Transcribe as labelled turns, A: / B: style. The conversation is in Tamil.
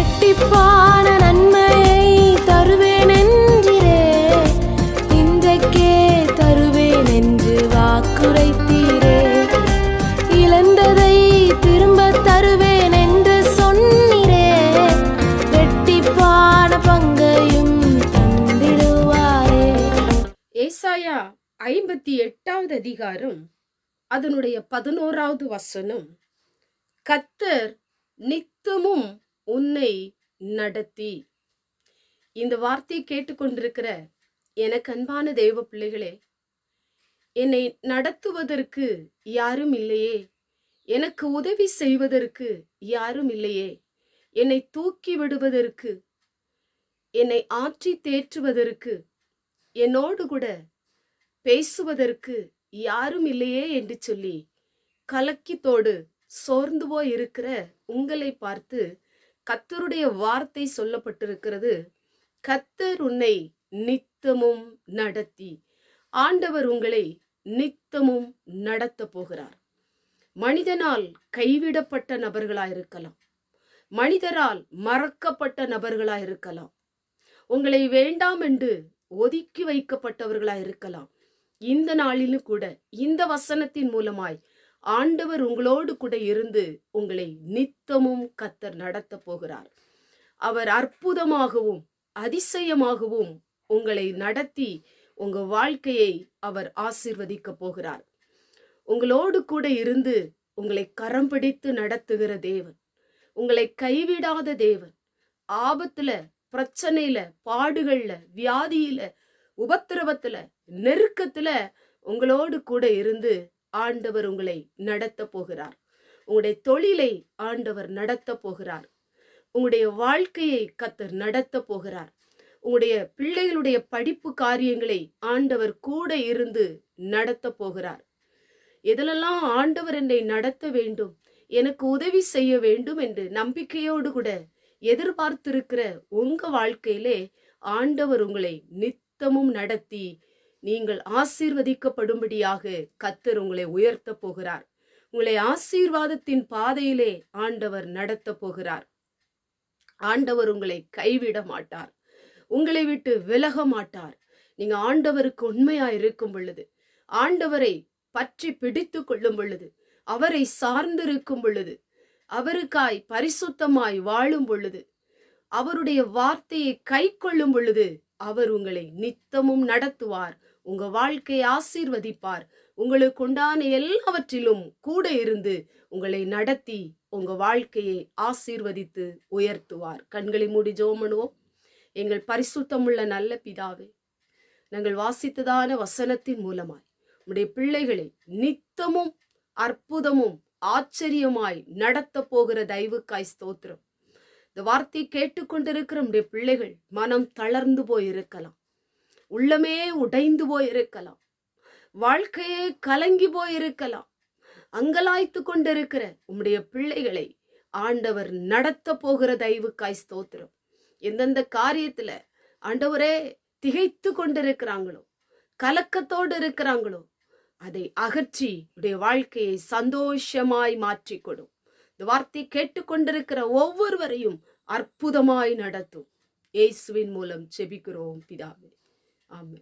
A: இரட்டிப்பான நன்மையை தருவேன் என்றிரே இன்றைக்கே தருவேன் என்று வாக்குரைத்தீரே. இழந்ததை திரும்ப தருவேன் என்று சொன்னிரே. இரட்டிப்பான பங்கையும் தந்திடுவாரே.
B: ஏசாயா ஐம்பத்தி எட்டாவது அதிகாரம் அதனுடைய பதினோராவது வசனம். கத்தர் நித்தமும் உன்னை நடத்தி. இந்த வார்த்தையை கேட்டுக்கொண்டிருக்கிற எனக்கு அன்பான தெய்வ பிள்ளைகளே என்னை நடத்துவதற்கு யாரும் இல்லையே. எனக்கு உதவி செய்வதற்கு யாரும் இல்லையே. என்னை தூக்கி விடுவதற்கு என்னை ஆற்றி தேற்றுவதற்கு என்னோடு கூட பேசுவதற்கு யாரும் இல்லையே என்று சொல்லி கலக்கித்தோடு சோர்ந்துவோ இருக்கிற உங்களை பார்த்து கத்தருடைய வார்த்தை சொல்லப்பட்டிருக்கிறது. கத்தர் உன்னை நித்தமும் நடத்தி. ஆண்டவர் உங்களை நித்தமும் நடத்த போகிறார். மனிதனால் கைவிடப்பட்ட நபர்களாயிருக்கலாம். மனிதரால் மறக்கப்பட்ட நபர்களாயிருக்கலாம். உங்களை வேண்டாம் என்று ஒதுக்கி வைக்கப்பட்டவர்களாயிருக்கலாம். இந்த நாளிலும் கூட இந்த வசனத்தின் மூலமாய் ஆண்டவர் உங்களோடு கூட இருந்து உங்களை நித்தமும் கத்தர் நடத்த போகிறார். அவர் அற்புதமாகவும் அதிசயமாகவும் உங்களை நடத்தி உங்க வாழ்க்கையை அவர் ஆசிர்வதிக்க போகிறார். உங்களோடு கூட இருந்து உங்களை கரம் பிடித்து நடத்துகிற தேவன் உங்களை கைவிடாத தேவன் ஆபத்துல பிரச்சனையில பாடுகள்ல வியாதியில உபத்திரவத்துல நெருக்கத்துல உங்களோடு கூட இருந்து ஆண்டவர் உங்களை நடத்த போகிறார். உங்களுடைய தொழிலை ஆண்டவர் நடத்த போகிறார். உங்களுடைய வாழ்க்கையை கத்தர் நடத்த போகிறார். உங்களுடைய பிள்ளைகளுடைய படிப்பு காரியங்களை ஆண்டவர் கூட இருந்து நடத்த போகிறார். எதிலெல்லாம் ஆண்டவர் என்னை நடத்த வேண்டும் எனக்கு உதவி செய்ய வேண்டும் என்று நம்பிக்கையோடு கூட எதிர்பார்த்திருக்கிற உங்க வாழ்க்கையிலே ஆண்டவர் உங்களை நித்தமும் நடத்தி நீங்கள் ஆசீர்வதிக்கப்படும்படியாக கத்தர் உங்களை உயர்த்த போகிறார். உங்களை ஆசீர்வாதத்தின் பாதையிலே ஆண்டவர் நடத்த போகிறார். ஆண்டவர் உங்களை கைவிட மாட்டார். உங்களை விட்டு விலக மாட்டார். நீங்க ஆண்டவருக்கு உண்மையா இருக்கும் பொழுது ஆண்டவரை பற்றி பிடித்து கொள்ளும் பொழுது அவரை சார்ந்திருக்கும் பொழுது அவருக்காய் பரிசுத்தமாய் வாழும் பொழுது அவருடைய வார்த்தையை கை கொள்ளும் பொழுது அவர் உங்களை நித்தமும் நடத்துவார். உங்க வாழ்க்கையை ஆசீர்வதிப்பார். உங்களுக்கு உண்டான எல்லாவற்றிலும் கூட இருந்து உங்களை நடத்தி உங்க வாழ்க்கையை ஆசீர்வதித்து உயர்த்துவார். கண்களை மூடி ஜோமனுவோம் எங்கள் பரிசுத்தமுள்ள நல்ல பிதாவே நாங்கள் வாசித்ததான வசனத்தின் மூலமாய் உடைய பிள்ளைகளை நித்தமும் அற்புதமும் ஆச்சரியமாய் நடத்த போகிற தயவுக்காய் ஸ்தோத்திரம். இந்த வார்த்தை கேட்டுக்கொண்டிருக்கிற நம்முடைய பிள்ளைகள் மனம் தளர்ந்து போயிருக்கலாம். உள்ளமே உடைந்து போயிருக்கலாம். வாழ்க்கையே கலங்கி போயிருக்கலாம். அங்கலாய்த்து கொண்டிருக்கிற உம்முடைய பிள்ளைகளை ஆண்டவர் நடத்த போகிற தயவுக்காய் ஸ்தோத்திரம். எந்தெந்த காரியத்துல ஆண்டவரே திகைத்து கொண்டிருக்கிறாங்களோ கலக்கத்தோடு இருக்கிறாங்களோ அதை அகற்றி உடைய வாழ்க்கையை சந்தோஷமாய் மாற்றிக் கொடும் இந்த வார்த்தை கேட்டுக்கொண்டிருக்கிற ஒவ்வொருவரையும் அற்புதமாய் நடத்தும். இயேசுவின் மூலம் செபிக்கிறோம் பிதாவே. um,